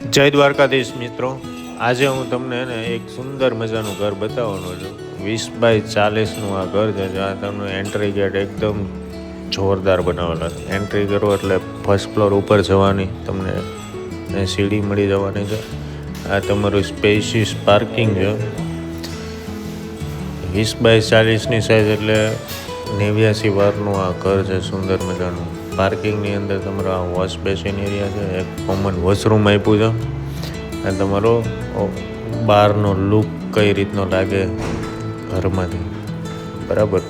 જય દ્વારકાધીશ મિત્રો. આજે હું તમને ને એક સુંદર મજાનું ઘર બતાવવાનું છું. વીસ બાય ચાલીસનું આ ઘર છે, જ્યાં તમને એન્ટ્રી ગેટ એકદમ જોરદાર બનાવેલા છે. એન્ટ્રી કરો એટલે ફર્સ્ટ ફ્લોર ઉપર જવાની તમને સીડી મળી જવાની છે. આ તમારું સ્પેસિસ પાર્કિંગ છે. વીસ બાય ચાલીસની સાઈઝ એટલે નેવ્યાસી વારનું આ ઘર છે, સુંદર મજાનું. પાર્કિંગની અંદર તમારો આ વોશ બેસિન એરિયા છે. એક કોમન વોશરૂમ આપ્યું છે. અને તમારો બહારનો લુક કઈ રીતનો લાગે ઘરમાંથી? બરાબર.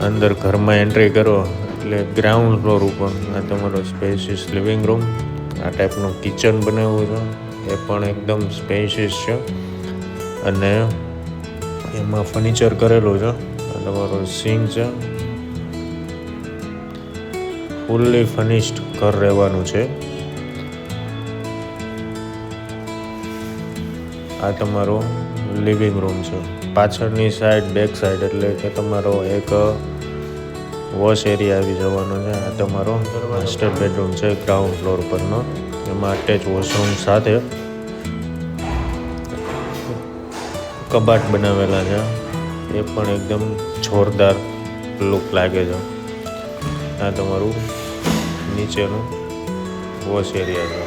અંદર ઘરમાં એન્ટ્રી કરો, એટલે ગ્રાઉન્ડ ફ્લોર ઉપર આ તમારો સ્પેસિસ લિવિંગ રૂમ આ ટાઈપનું કિચન બનાવ્યું છે. એ પણ એકદમ સ્પેસિસ છે. અને એમાં ફર્નિચર કરેલું છે. તમારો સિંક છે. ફૂલ્લી ફિનિશ્ડ ઘર રહેવાનું છે. આ તમારો લિવિંગ રૂમ છે. પાછળની સાઈડ, બેક સાઈડ, એટલે કે તમારો એક વોશ એરિયા આવી જવાનો છે. આ તમારો માસ્ટર બેડરૂમ છે, ગ્રાઉન્ડ ફ્લોર પરનો. એમાં અટેચ વોશરૂમ સાથે કબાટ બનાવેલા છે. એ પણ એકદમ જોરદાર લુક લાગે છે. આ તમારું નીચેનું વોશ એરિયા છે.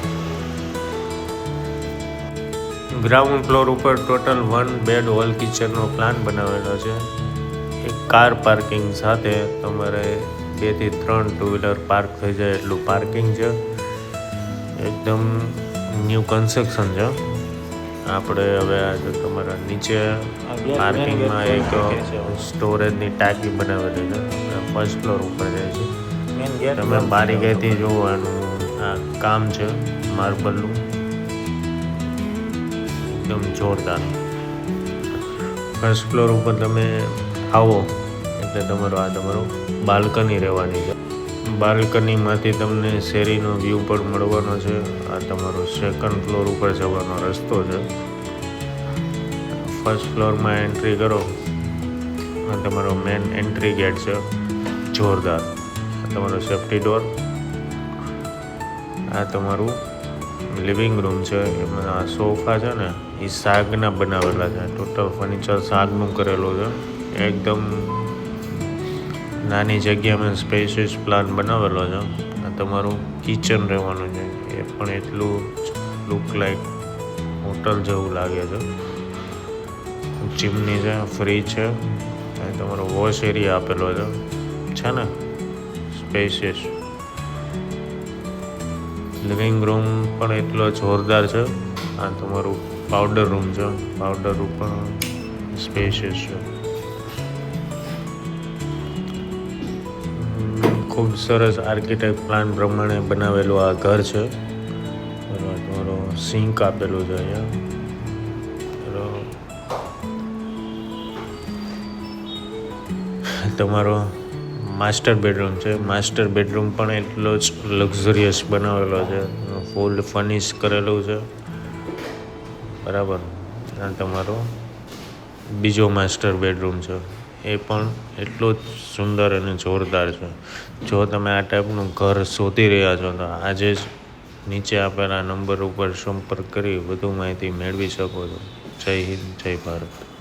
ગ્રાઉન્ડ ફ્લોર ઉપર ટોટલ વન બેડ હોલ કિચનનો પ્લાન બનાવેલો છે. એક કાર પાર્કિંગ સાથે તમારે બેથી ત્રણ ટુ વ્હીલર પાર્ક થઈ જાય એટલું પાર્કિંગ છે. એકદમ ન્યૂ કન્સ્ટ્રક્શન છે. આપણે હવે આજે તમારા નીચે પાર્કિંગમાં એક સ્ટોરેજની ટાંકી બનાવેલી છે. ફર્સ્ટ ફ્લોર ઉપર જાય છે. તમે બારી જોવાનું, આ કામ છે માર્બલનું એકદમ જોરદાર. ફર્સ્ટ ફ્લોર ઉપર તમે આવો, એટલે તમારો આ તમારો બાલ્કની રહેવાની છે. બાલ્કનીમાંથી તમને શેરીનો વ્યૂ પણ મળવાનો છે. આ તમારો સેકન્ડ ફ્લોર ઉપર જવાનો રસ્તો છે. ફર્સ્ટ ફ્લોરમાં એન્ટ્રી કરો. આ તમારો મેન એન્ટ્રી ગેટ છે. જોરદાર. તમારો સેફ્ટી ડોર આ તમારું લિવિંગ રૂમ છે. એમાં આ સોફા છે ને, એ સાગના બનાવેલા છે. ટોટલ ફર્નિચર સાગનું કરેલું છે. એકદમ નાની જગ્યામાં સ્પેસિસ પ્લાન બનાવેલો છે. આ તમારું કિચન રહેવાનું છે. એ પણ એટલું લુક લાઈક હોટલ જેવું લાગે છે. ચીમની છે ફ્રી છે. અને તમારો વોશ એરિયા આપેલો છે. છે ને? સ્પેશિયસ લિવિંગ રૂમ પણ એટલો જોરદાર છે. આ તમારું પાવડર રૂમ છે. પાવડર રૂમ પણ સ્પેશિયસ છે. ખૂબ સરસ આર્કિટેક્ટ પ્લાન પ્રમાણે બનાવેલું આ ઘર છે. તમારો સિંક આપેલું છે અહીંયા. તમારો માસ્ટર બેડરૂમ છે. માસ્ટર બેડરૂમ પણ એટલો જ લક્ઝરિયસ બનાવેલો છે. ફૂલ ફર્નિશ કરેલું છે. બરાબર. આ તમારો બીજો માસ્ટર બેડરૂમ છે. એ પણ એટલો જ સુંદર અને જોરદાર છે. જો તમે આ ટાઈપનું ઘર શોધી રહ્યા છો, તો આજે જ નીચે આપેલા નંબર ઉપર સંપર્ક કરી વધુ માહિતી મેળવી શકો છો. જય હિન્દ, જય ભારત.